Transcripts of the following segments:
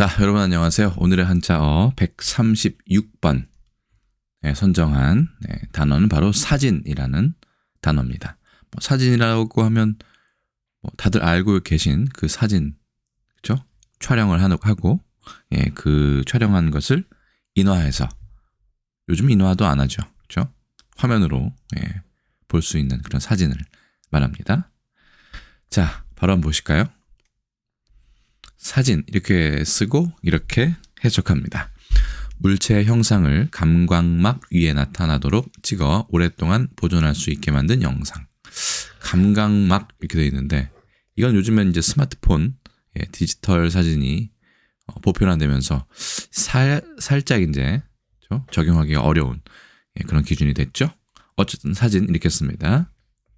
자, 여러분 안녕하세요. 오늘의 한자어 136번 에 선정한 네, 단어는 바로 사진이라는 단어입니다. 뭐 사진이라고 하면 뭐 다들 알고 계신 그 사진, 그죠? 촬영을 하고 예, 그 촬영한 것을 인화해서 요즘 인화도 안 하죠, 그죠? 화면으로 예, 볼 수 있는 그런 사진을 말합니다. 자, 바로 한번 보실까요? 사진 이렇게 쓰고 이렇게 해석합니다. 물체의 형상을 감광막 위에 나타나도록 찍어 오랫동안 보존할 수 있게 만든 영상. 감광막 이렇게 되어 있는데 이건 요즘엔 이제 스마트폰 예, 디지털 사진이 어, 보편화되면서 살, 살짝 이제 저- 적용하기가 어려운 예, 그런 기준이 됐죠. 어쨌든 사진 이렇게 씁니다.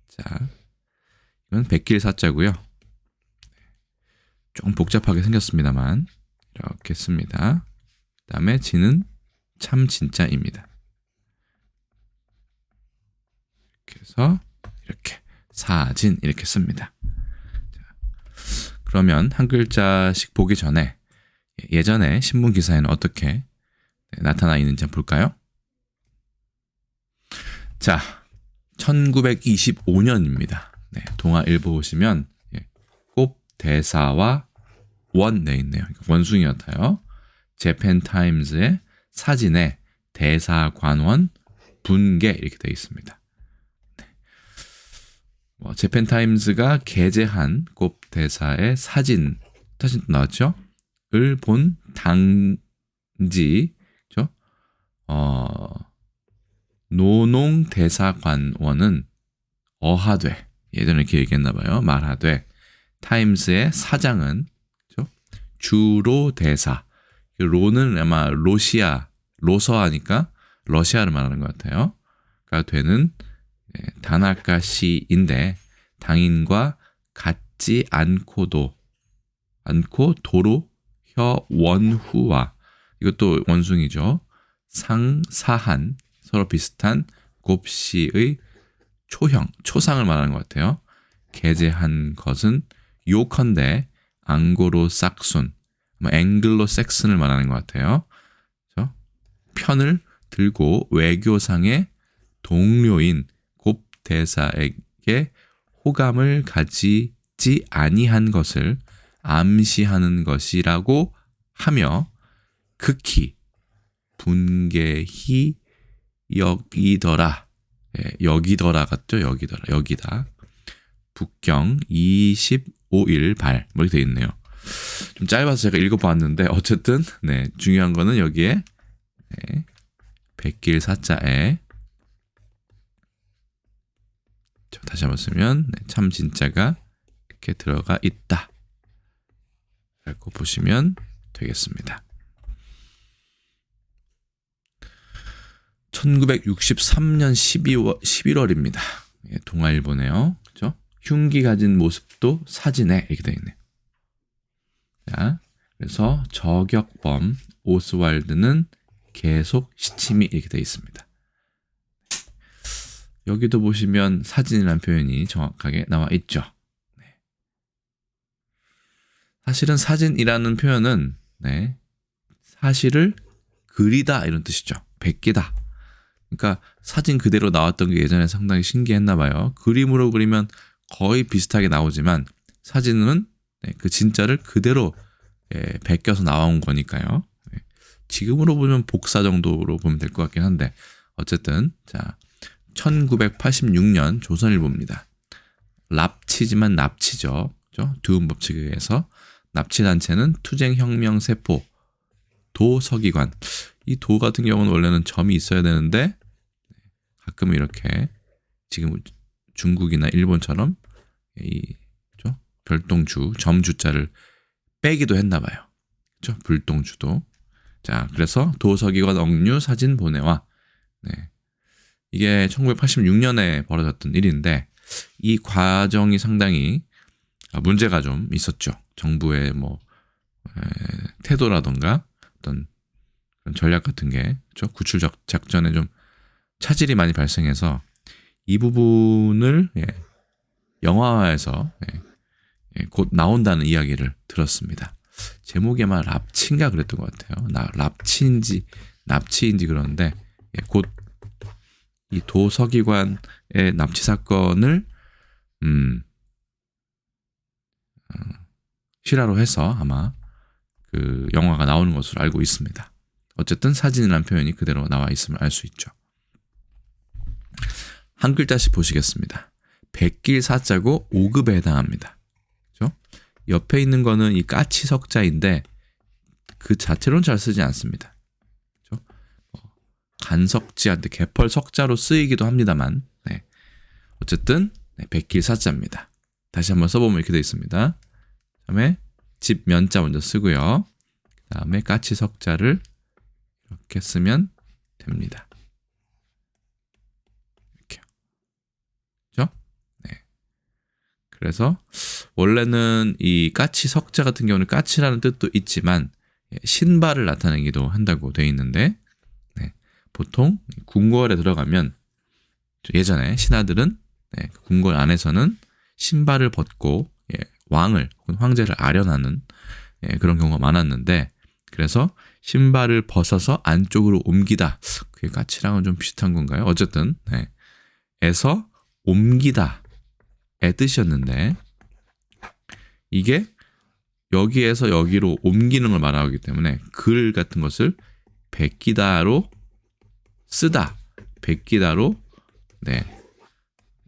자, 이건 백길 사자고요. 조금 복잡하게 생겼습니다만 이렇게 씁니다. 그 다음에 진은 참 진짜입니다. 이렇게 해서 이렇게 사진 이렇게 씁니다. 자, 그러면 한 글자씩 보기 전에 예전에 신문 기사에는 어떻게 네, 나타나 있는지 한번 볼까요? 자, 1925년입니다. 네, 동아일보 보시면 대사와 원내 있네요. 원숭이 같아요. 재팬 타임즈의 사진에 대사관원 분계 이렇게 되어 있습니다. 네. 뭐 재팬 타임즈가 게재한 곱 대사의 사진 사진도 나왔죠. 을 본 당지, 죠 어, 노농 대사관원은 어하되 예전에 이렇게 얘기했나 봐요. 말하되 타임스의 사장은 그죠? 주로 대사 그 로는 아마 로시아 로서하니까 러시아를 말하는 것 같아요. 가 되는 예, 다나카 시인데 당인과 같지 않고도 않고 도로 혀 원후와 이것도 원숭이죠. 상사한 서로 비슷한 곱시의 초형 초상을 말하는 것 같아요. 게재한 것은 요컨대 앙고로 싹순, 뭐 앵글로 섹슨을 말하는 것 같아요. 그렇죠? 편을 들고 외교상의 동료인 곱 대사에게 호감을 가지지 아니한 것을 암시하는 것이라고 하며 극히 분개히 여기더라. 예, 여기더라 같죠? 여기더라. 여기다. 북경 518 뭐 이렇게 되어 있네요. 좀 짧아서 제가 읽어봤는데 어쨌든 네 중요한 거는 여기에 네, 백길 사자에 다시 한번 쓰면 네, 참 진짜가 이렇게 들어가 있다. 라고 보시면 되겠습니다. 1963년 12월, 11월입니다. 동아일보네요. 흉기 가진 모습도 사진에 이렇게 되어 있네요. 자, 그래서 저격범 오스왈드는 계속 시침이 이렇게 되어 있습니다. 여기도 보시면 사진이라는 표현이 정확하게 나와 있죠. 네. 사실은 사진이라는 표현은 네, 사실을 그리다 이런 뜻이죠. 베끼다. 그러니까 사진 그대로 나왔던 게 예전에 상당히 신기했나 봐요. 그림으로 그리면 거의 비슷하게 나오지만 사진은 네, 그 진짜를 그대로 예, 베껴서 나온 거니까요. 네. 지금으로 보면 복사 정도로 보면 될 것 같긴 한데 어쨌든 자 1986년 조선일보입니다. 납치지만 납치죠. 그죠? 두음 법칙에 의해서 납치 단체는 투쟁 혁명 세포 도서기관 이 도 같은 경우는 원래는 점이 있어야 되는데 가끔 이렇게 지금 중국이나 일본처럼 이 그죠? 별동주 점주자를 빼기도 했나 봐요. 그죠? 불동주도. 자, 그래서 도서기관 억류 사진 보내와 네. 이게 1986년에 벌어졌던 일인데 이 과정이 상당히 문제가 좀 있었죠. 정부의 뭐 에, 태도라던가 어떤 전략 같은 게 그렇죠? 구출 작- 작전에 좀 차질이 많이 발생해서 이 부분을 예, 영화화해서 예, 예, 곧 나온다는 이야기를 들었습니다. 제목에만 납치인가 그랬던 것 같아요. 나 납치인지 납치인지 그러는데 예, 곧이 도서기관의 납치 사건을 음 어, 실화로 해서 아마 그 영화가 나오는 것으로 알고 있습니다. 어쨌든 사진이라는 표현이 그대로 나와 있음을 알 수 있죠. 한 글자씩 보시겠습니다. 백길 사자고 5급에 해당합니다. 그죠? 옆에 있는 거는 이 까치 석자인데 그 자체로는 잘 쓰지 않습니다. 그죠? 어, 간석지한테 개펄 석자로 쓰이기도 합니다만 네. 어쨌든 네, 백길 사자입니다. 다시 한번 써보면 이렇게 되어 있습니다. 다음에 집 면자 먼저 쓰고요. 다음에 까치 석자를 이렇게 쓰면 됩니다. 이렇게요. 그죠? 네. 그래서 원래는 이 까치 석자 같은 경우는 까치라는 뜻도 있지만 예, 신발을 나타내기도 한다고 되어 있는데 네. 보통 궁궐에 들어가면 예전에 신하들은 네, 그 궁궐 안에서는 신발을 벗고 예, 왕을 혹은 황제를 아련하는 예, 그런 경우가 많았는데 그래서 신발을 벗어서 안쪽으로 옮기다 그게 까치랑은 좀 비슷한 건가요? 어쨌든 네. 에서 옮기다의 뜻이었는데 이게 여기에서 여기로 옮기는 걸 말하기 때문에 글 같은 것을 베끼다로 쓰다 베끼다로 네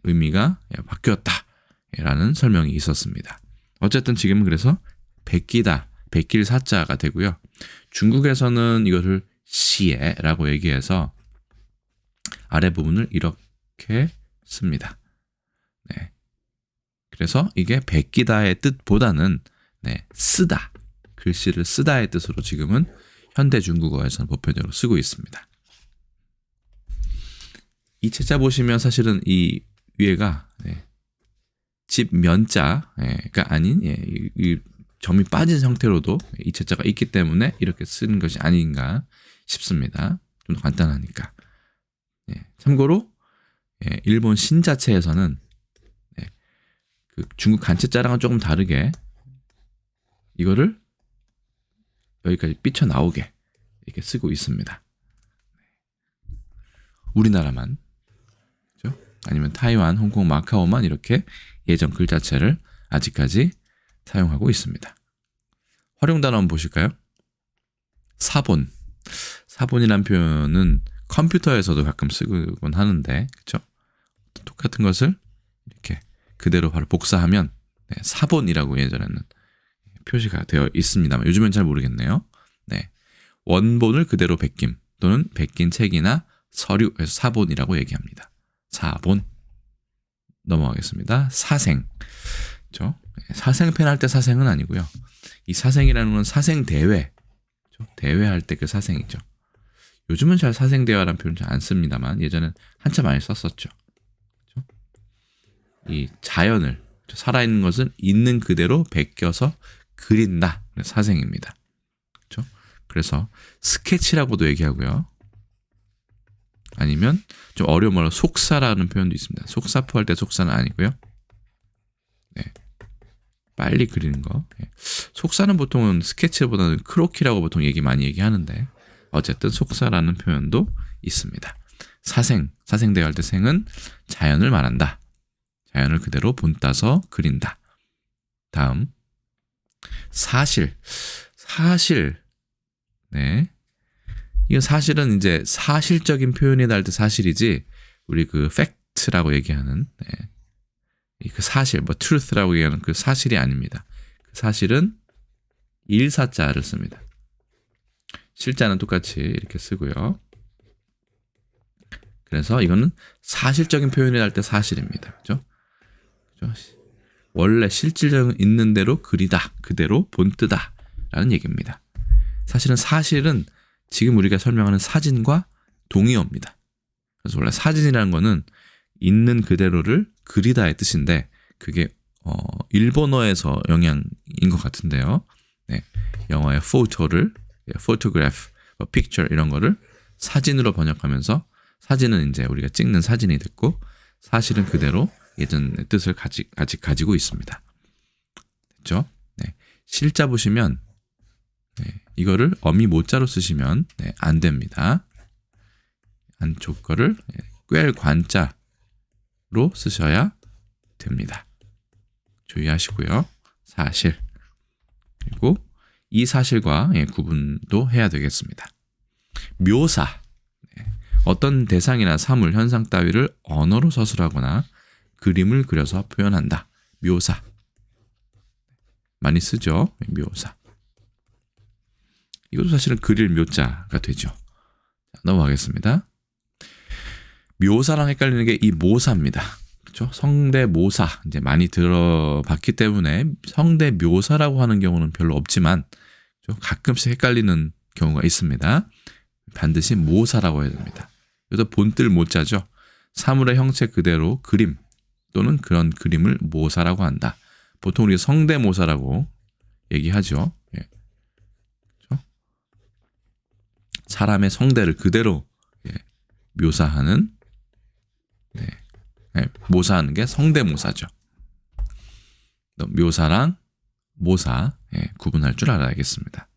의미가 예, 바뀌었다라는 설명이 있었습니다. 어쨌든 지금은 그래서 베끼다 베낄 사자가 되고요. 중국에서는 이것을 시에라고 얘기해서 아래 부분을 이렇게 씁니다. 네. 그래서 이게 베끼다의 뜻보다는 네, 쓰다 글씨를 쓰다의 뜻으로 지금은 현대 중국어에서는 보편적으로 쓰고 있습니다. 이 책자 보시면 사실은 이 위에가 네, 집 면자가 아닌 예, 이, 이 점이 빠진 형태로도 이 책자가 있기 때문에 이렇게 쓰는 것이 아닌가 싶습니다. 좀 더 간단하니까. 예, 참고로 예, 일본 신자체에서는 예, 그 중국 간체자랑은 조금 다르게 이거를 여기까지 삐쳐 나오게 이렇게 쓰고 있습니다. 우리나라만 그죠? 아니면 타이완, 홍콩, 마카오만 이렇게 예전 글자체를 아직까지 사용하고 있습니다. 활용 단어 한번 보실까요? 사본. 사본이란 표현은 컴퓨터에서도 가끔 쓰곤 하는데, 그쵸? 똑같은 것을 이렇게 그대로 바로 복사하면 네, 사본이라고 예전에는 표시가 되어 있습니다만 요즘엔 잘 모르겠네요. 네. 원본을 그대로 베김 또는 베낀 책이나 서류에서 사본이라고 얘기합니다. 사본. 넘어가겠습니다. 사생. 그죠? 사생팬 할 때 사생은 아니고요. 이 사생이라는 건 사생 대회. 대회 할 때 그 사생이죠. 요즘은 잘 사생 대화라는 표현 잘 안 씁니다만 예전엔 한참 많이 썼었죠. 이 자연을 살아있는 것은 있는 그대로 베껴서 그린다. 사생입니다. 그렇죠? 그래서 스케치라고도 얘기하고요. 아니면 좀 어려운 말로 속사라는 표현도 있습니다. 속사포 할 때 속사는 아니고요. 네. 빨리 그리는 거. 네. 속사는 보통은 스케치보다는 크로키라고 보통 얘기 많이 얘기하는데 어쨌든 속사라는 표현도 있습니다. 사생, 사생대할 때 생은 자연을 말한다. 자연을 그대로 본따서 그린다. 다음 사실, 사실, 네. 이건 사실은 이제 사실적인 표현이 날 때 사실이지 우리 그 팩트라고 얘기하는 네. 그 사실 뭐 truth라고 얘기하는 그 사실이 아닙니다. 그 사실은 일사자를 씁니다. 실자는 똑같이 이렇게 쓰고요. 그래서 이거는 사실적인 표현이 날 때 사실입니다. 그죠? 그죠? 원래 실질적인 있는 대로 그리다, 그대로 본뜨다 라는 얘기입니다. 사실은 사실은 지금 우리가 설명하는 사진과 동의어입니다. 그래서 원래 사진이라는 거는 있는 그대로를 그리다의 뜻인데 그게 어, 일본어에서 영향인 것 같은데요. 네, 영어의 photo를 photograph, 뭐 picture 이런 거를 사진으로 번역하면서 사진은 이제 우리가 찍는 사진이 됐고 사실은 그대로 예전의 뜻을 가지, 아직 가지고 있습니다. 됐죠? 네. 실자 보시면 네, 이거를 어미 모자로 쓰시면 네, 안 됩니다. 안쪽 거를 네, 꿰 관자로 쓰셔야 됩니다. 주의하시고요. 사실 그리고 이 사실과 예, 구분도 해야 되겠습니다. 묘사 네, 어떤 대상이나 사물, 현상 따위를 언어로 서술하거나 그림을 그려서 표현한다. 묘사 많이 쓰죠. 묘사 이것도 사실은 그릴 묘자가 되죠. 자, 넘어가겠습니다. 묘사랑 헷갈리는 게 이 모사입니다. 그렇죠? 성대 모사 이제 많이 들어봤기 때문에 성대 묘사라고 하는 경우는 별로 없지만 좀 가끔씩 헷갈리는 경우가 있습니다. 반드시 모사라고 해야 됩니다. 그래서 본뜰 모자죠. 사물의 형체 그대로 그림 또는 그런 그림을 모사라고 한다. 보통 우리 성대모사라고 얘기하죠. 예. 그렇죠? 사람의 성대를 그대로 예, 묘사하는 네. 네, 모사하는 게 성대모사죠. 묘사랑 모사 예, 구분할 줄 알아야겠습니다.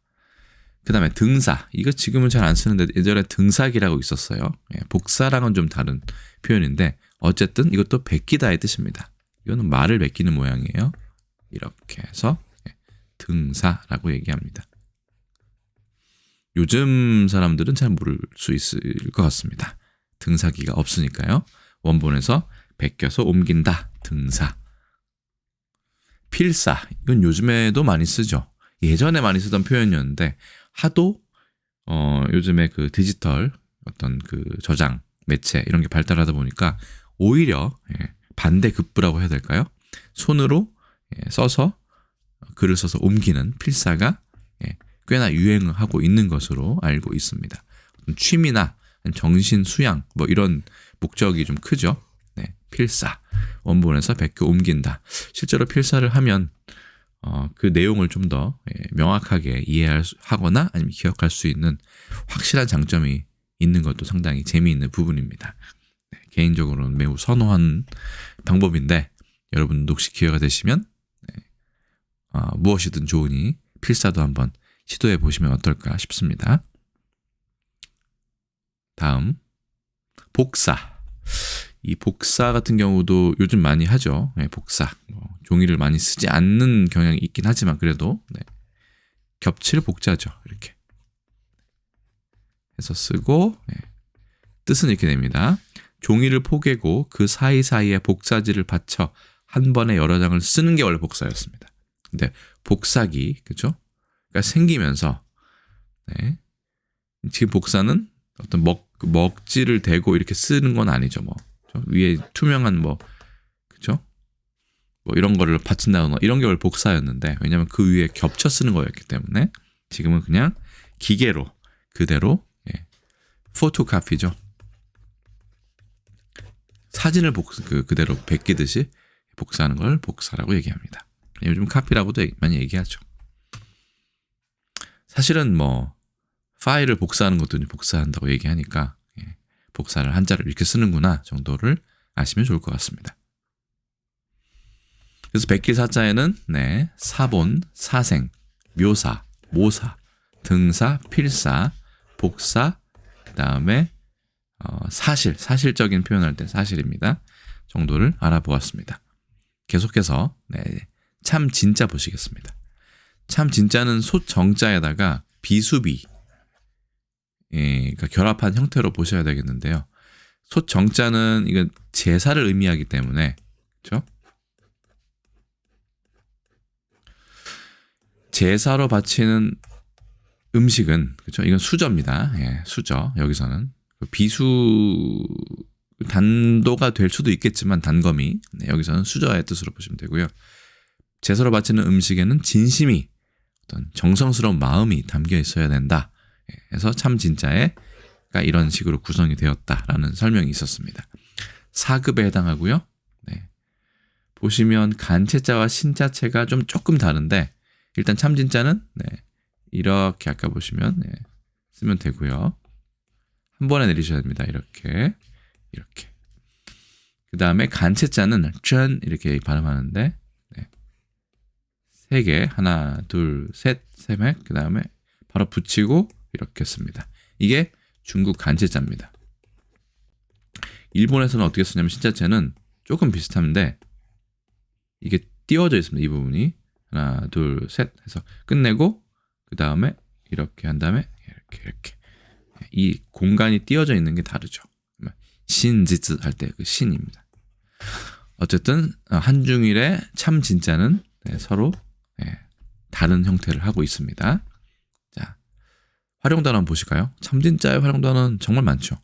그 다음에 등사 이거 지금은 잘 안 쓰는데 예전에 등사기라고 있었어요. 예, 복사랑은 좀 다른 표현인데 어쨌든 이것도 베끼다의 뜻입니다. 이거는 말을 베끼는 모양이에요. 이렇게 해서 예, 등사라고 얘기합니다. 요즘 사람들은 잘 모를 수 있을 것 같습니다. 등사기가 없으니까요. 원본에서 베껴서 옮긴다. 등사. 필사. 이건 요즘에도 많이 쓰죠. 예전에 많이 쓰던 표현이었는데 하도 어 요즘에 그 디지털 어떤 그 저장 매체 이런 게 발달하다 보니까 오히려 예, 반대급부라고 해야 될까요? 손으로 예, 써서 글을 써서 옮기는 필사가 예, 꽤나 유행하고 있는 것으로 알고 있습니다. 취미나 정신 수양 뭐 이런 목적이 좀 크죠. 네, 필사 원본에서 베껴 옮긴다. 실제로 필사를 하면 어, 그 내용을 좀더 예, 명확하게 이해하거나 아니면 기억할 수 있는 확실한 장점이 있는 것도 상당히 재미있는 부분입니다. 네, 개인적으로는 매우 선호한 방법인데 여러분도 혹시 기회가 되시면 네, 어, 무엇이든 좋으니 필사도 한번 시도해 보시면 어떨까 싶습니다. 다음 복사. 이 복사 같은 경우도 요즘 많이 하죠. 네, 복사. 뭐, 종이를 많이 쓰지 않는 경향이 있긴 하지만 그래도 네. 겹칠 복자죠. 이렇게 해서 쓰고 네. 뜻은 이렇게 됩니다. 종이를 포개고 그 사이사이에 복사지를 받쳐 한 번에 여러 장을 쓰는 게 원래 복사였습니다. 근데 복사기 그죠? 그러니까 생기면서 네. 지금 복사는 어떤 먹 먹지를 대고 이렇게 쓰는 건 아니죠. 뭐 위에 투명한 뭐 그죠? 뭐 이런 거를 받친다거나 이런 게 원래 복사였는데 왜냐면 그 위에 겹쳐 쓰는 거였기 때문에 지금은 그냥 기계로 그대로 예. 포토카피죠. 사진을 복, 그, 그대로 베끼듯이 복사하는 걸 복사라고 얘기합니다. 요즘 카피라고도 많이 얘기하죠. 사실은 뭐 파일을 복사하는 것도 복사한다고 얘기하니까 예, 복사를 한자를 이렇게 쓰는구나 정도를 아시면 좋을 것 같습니다. 그래서 백기 사자에는 네, 사본, 사생, 묘사, 모사, 등사, 필사, 복사, 그 다음에 어, 사실, 사실적인 표현할 때 사실입니다. 정도를 알아보았습니다. 계속해서 네, 참 진짜 보시겠습니다. 참 진짜는 소정자에다가 비수비 예, 그러니까 결합한 형태로 보셔야 되겠는데요. 소정자는 이건 제사를 의미하기 때문에 그렇죠? 제사로 바치는 음식은 그렇죠? 이건 수저입니다. 예, 수저 여기서는 그 비수 단도가 될 수도 있겠지만 단검이 네, 여기서는 수저의 뜻으로 보시면 되고요. 제사로 바치는 음식에는 진심이 어떤 정성스러운 마음이 담겨 있어야 된다. 해서 참 진짜에가 이런 식으로 구성이 되었다라는 설명이 있었습니다. 사급에 해당하고요. 네. 보시면 간체자와 신자체가 좀 조금 다른데 일단 참 진짜는 네. 이렇게 아까 보시면 네. 쓰면 되고요. 한 번에 내리셔야 됩니다. 이렇게 이렇게. 그 다음에 간체자는 전 이렇게 발음하는데 네. 세 개, 하나, 둘, 셋, 세 맥. 그 다음에 바로 붙이고 이렇게 씁니다. 이게 중국 간체자입니다. 일본에서는 어떻게 쓰냐면 신자체는 조금 비슷한데 이게 띄워져 있습니다. 이 부분이 하나 둘 셋 해서 끝내고 그 다음에 이렇게 한 다음에 이렇게 이렇게 이 공간이 띄워져 있는 게 다르죠. 신지즈 할때 그 신입니다. 어쨌든 어, 한중일의 참 진짜는 네, 서로 네, 다른 형태를 하고 있습니다. 자, 활용 단어 한번 보실까요? 참 진짜의 활용 단어는 정말 많죠.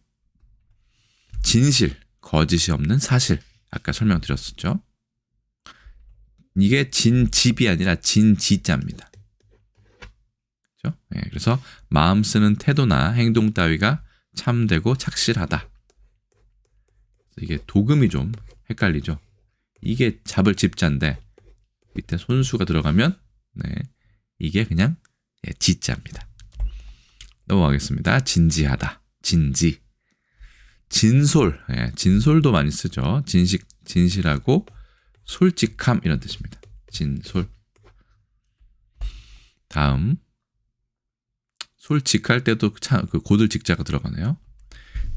진실, 거짓이 없는 사실. 아까 설명드렸었죠. 이게 진집이 아니라 진지자입니다. 그렇죠? 네, 그래서 마음 쓰는 태도나 행동 따위가 참되고 착실하다. 이게 도금이 좀 헷갈리죠. 이게 잡을 집자인데 밑에 손수가 들어가면 네, 이게 그냥 예, 지자입니다. 넘어가겠습니다. 진지하다. 진지. 진솔. 예, 진솔도 많이 쓰죠. 진식, 진실하고 솔직함 이런 뜻입니다. 진솔. 다음. 솔직할 때도 참, 그 고들 직자가 들어가네요.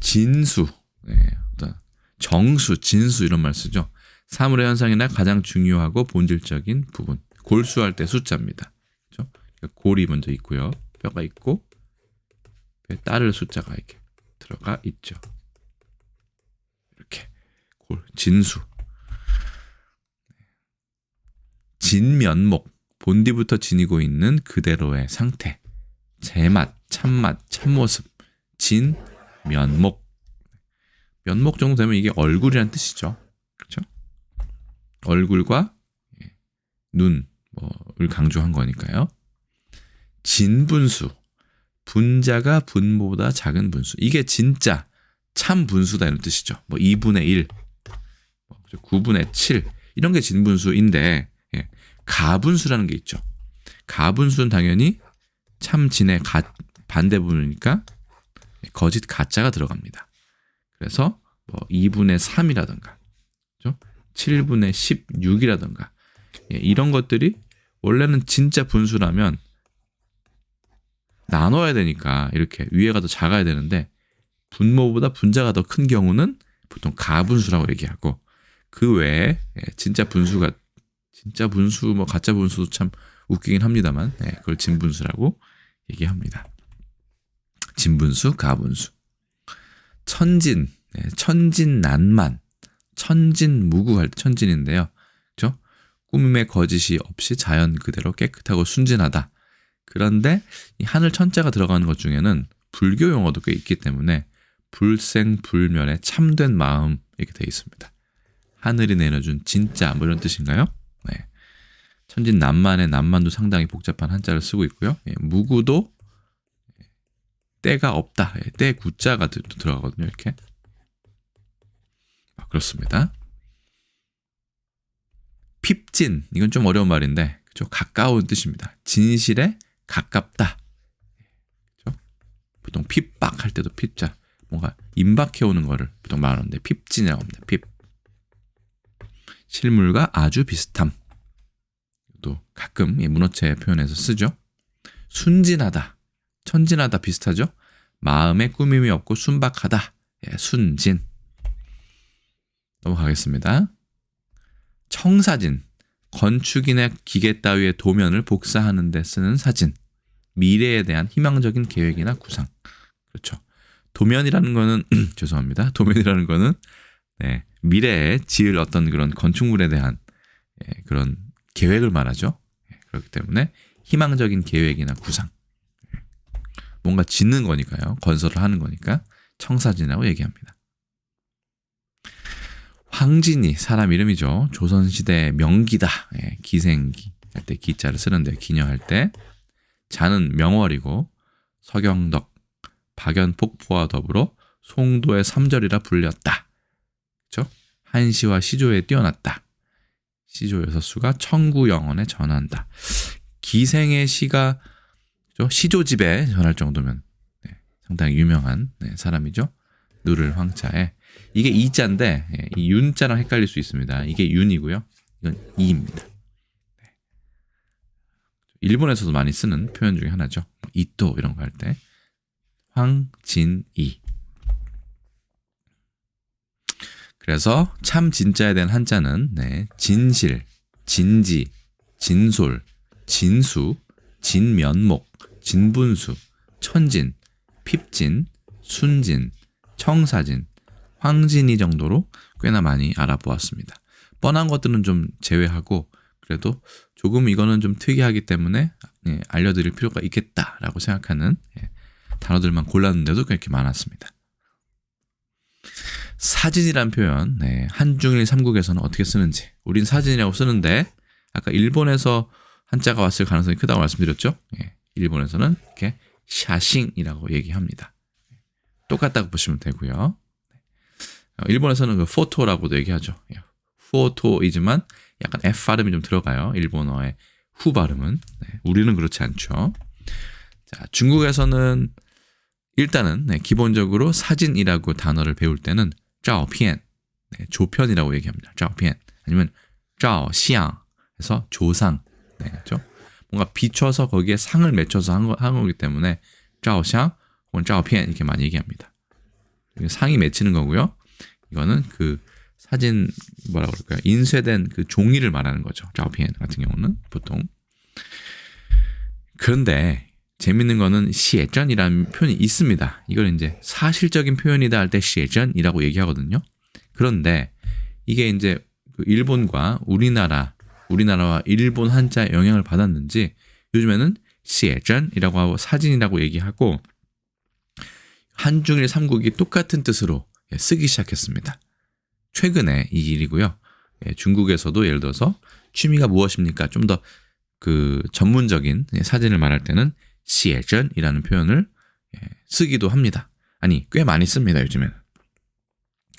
진수. 네, 어떤 정수, 진수 이런 말 쓰죠. 사물의 현상이나 가장 중요하고 본질적인 부분. 골수할 때 숫자입니다. 그렇죠? 골이 먼저 있고요. 뼈가 있고 따를 숫자가 이렇게 들어가 있죠. 이렇게 골 진수. 진면목 본디부터 지니고 있는 그대로의 상태. 제맛, 참맛, 참모습. 진 면목. 면목 정도 되면 이게 얼굴이란 뜻이죠. 그렇죠? 얼굴과 눈, 뭐를 강조한 거니까요. 진분수. 분자가 분모보다 작은 분수. 이게 진짜 참 분수다 이런 뜻이죠. 뭐 2분의 1, 9분의 7 이런 게 진분수인데 예, 가분수라는 게 있죠. 가분수는 당연히 참 진의 가, 반대 부분이니까 거짓 가짜가 들어갑니다. 그래서 뭐 2분의 3이라든가 그렇죠? 7분의 16이라든가 예, 이런 것들이 원래는 진짜 분수라면 나눠야 되니까 이렇게 위에가 더 작아야 되는데 분모보다 분자가 더 큰 경우는 보통 가분수라고 얘기하고 그 외에 예, 진짜 분수가 진짜 분수 뭐 가짜 분수도 참 웃기긴 합니다만 예, 그걸 진분수라고 얘기합니다. 진분수, 가분수. 천진, 예, 천진난만, 천진무구 할 때 천진인데요. 꾸밈의 거짓이 없이 자연 그대로 깨끗하고 순진하다. 그런데 이 하늘 천자가 들어가는 것 중에는 불교 용어도 꽤 있기 때문에 불생불멸의 참된 마음 이렇게 되어 있습니다. 하늘이 내려준 진짜 뭐 이런 뜻인가요? 네. 천진난만의 난만도 상당히 복잡한 한자를 쓰고 있고요. 예, 무구도 때가 없다. 예, 때 구자가 들어가거든요. 이렇게. 아, 그렇습니다. 핍진 이건 좀 어려운 말인데 그죠? 가까운 뜻입니다. 진실에 가깝다. 그죠? 보통 핍박 할 때도 핍자 뭔가 임박해 오는 거를 보통 말하는데 핍진이라고 합니다. 핍. 실물과 아주 비슷함. 또 가끔 이 문어체 표현에서 쓰죠. 순진하다, 천진하다 비슷하죠. 마음에 꾸밈이 없고 순박하다. 예, 순진. 넘어가겠습니다. 청사진. 건축이나 기계 따위의 도면을 복사하는 데 쓰는 사진. 미래에 대한 희망적인 계획이나 구상. 그렇죠. 도면이라는 거는 죄송합니다. 도면이라는 거는 네, 미래에 지을 어떤 그런 건축물에 대한 예, 그런 계획을 말하죠. 예, 그렇기 때문에 희망적인 계획이나 구상. 예, 뭔가 짓는 거니까요. 건설을 하는 거니까 청사진이라고 얘기합니다. 황진이 사람 이름이죠. 조선시대 명기다. 예, 기생기 할 때 기자를 쓰는데 기녀할 때 자는 명월이고 서경덕, 박연폭포와 더불어 송도의 삼절이라 불렸다. 그렇죠? 한시와 시조에 뛰어났다. 시조 여섯 수가 청구 영원에 전한다. 기생의 시가 시조집에 전할 정도면 네, 상당히 유명한 네, 사람이죠. 누를 황차에 이게 이자인데 예, 이 윤자랑 헷갈릴 수 있습니다. 이게 윤이고요. 이건 이입니다. 네. 일본에서도 많이 쓰는 표현 중에 하나죠. 이또 이런 거 할 때 황진이. 그래서 참 진짜에 대한 한자는 네, 진실, 진지, 진솔, 진수, 진면목, 진분수, 천진, 핍진, 순진, 청사진, 황진이 정도로 꽤나 많이 알아보았습니다. 뻔한 것들은 좀 제외하고 그래도 조금 이거는 좀 특이하기 때문에 예, 알려드릴 필요가 있겠다라고 생각하는 예, 단어들만 골랐는데도 그렇게 많았습니다. 사진이란 표현, 네, 한중일 삼국에서는 어떻게 쓰는지, 우린 사진이라고 쓰는데 아까 일본에서 한자가 왔을 가능성이 크다고 말씀드렸죠. 예, 일본에서는 이렇게 샤싱이라고 얘기합니다. 똑같다고 보시면 되고요. 어, 일본에서는 그 포토라고도 얘기하죠. 예, 포토이지만 약간 F 발음이 좀 들어가요. 일본어의 후 발음은. 네, 우리는 그렇지 않죠. 자, 중국에서는 일단은 네, 기본적으로 사진이라고 단어를 배울 때는 照片, 네, 조편이라고 얘기합니다. 照片 아니면 照相 해서 조상. 네, 그렇죠? 뭔가 비춰서 거기에 상을 맺혀서 한, 거, 한 거기 때문에 照相 혹은 照片 이렇게 많이 얘기합니다. 상이 맺히는 거고요. 이거는 그 사진 뭐라 그럴까요? 인쇄된 그 종이를 말하는 거죠. 照片 같은 경우는 보통. 그런데 재밌는 거는 시에전이라는 표현이 있습니다. 이걸 이제 사실적인 표현이다 할 때 시에전이라고 얘기하거든요. 그런데 이게 이제 그 일본과 우리나라, 우리나라와 일본 한자의 영향을 받았는지 요즘에는 시에전이라고 하고 사진이라고 얘기하고 한중일 삼국이 똑같은 뜻으로 쓰기 시작했습니다. 최근에 이 일이고요. 예, 중국에서도 예를 들어서 취미가 무엇입니까? 좀 더 그 전문적인 사진을 말할 때는 시에전이라는 표현을 예, 쓰기도 합니다. 아니 꽤 많이 씁니다 요즘에는.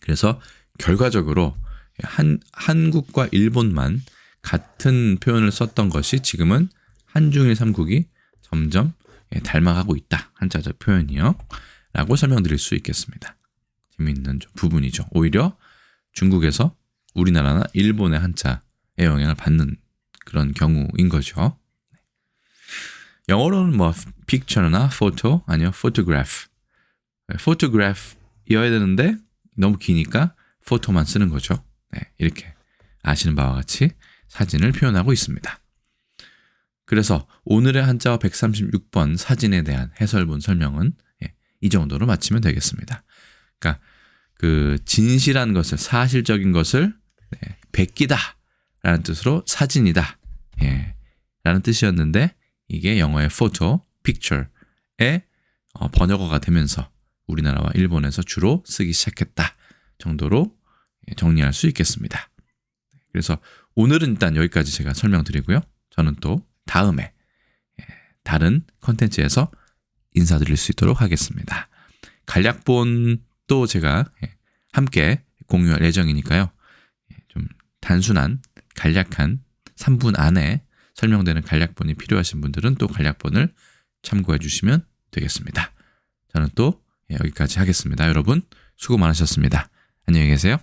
그래서 결과적으로 한 한국과 일본만 같은 표현을 썼던 것이 지금은 한중일 삼국이 점점 예, 닮아가고 있다 한자적 표현이요. 라고 설명드릴 수 있겠습니다. 재미있는 부분이죠. 오히려 중국에서 우리나라나 일본의 한자의 영향을 받는 그런 경우인 거죠. 영어로는 뭐 picture나 photo 아니요 photograph, photograph이어야 되는데 너무 기니까 photo만 쓰는 거죠. 네, 이렇게 아시는 바와 같이 사진을 표현하고 있습니다. 그래서 오늘의 한자와 136번 사진에 대한 해설본 설명은 예, 이 정도로 마치면 되겠습니다. 그러니까 그 진실한 것을 사실적인 것을 네, 베끼다라는 뜻으로 사진이다. 예. 라는 뜻이었는데 이게 영어의 photo, picture의 어, 번역어가 되면서 우리나라와 일본에서 주로 쓰기 시작했다 정도로 예, 정리할 수 있겠습니다. 그래서 오늘은 일단 여기까지 제가 설명드리고요. 저는 또 다음에 예, 다른 컨텐츠에서 인사드릴 수 있도록 하겠습니다. 간략본도 제가 예, 함께 공유할 예정이니까요. 좀 단순한 간략한 3분 안에 설명되는 간략본이 필요하신 분들은 또 간략본을 참고해 주시면 되겠습니다. 저는 또 여기까지 하겠습니다. 여러분 수고 많으셨습니다. 안녕히 계세요.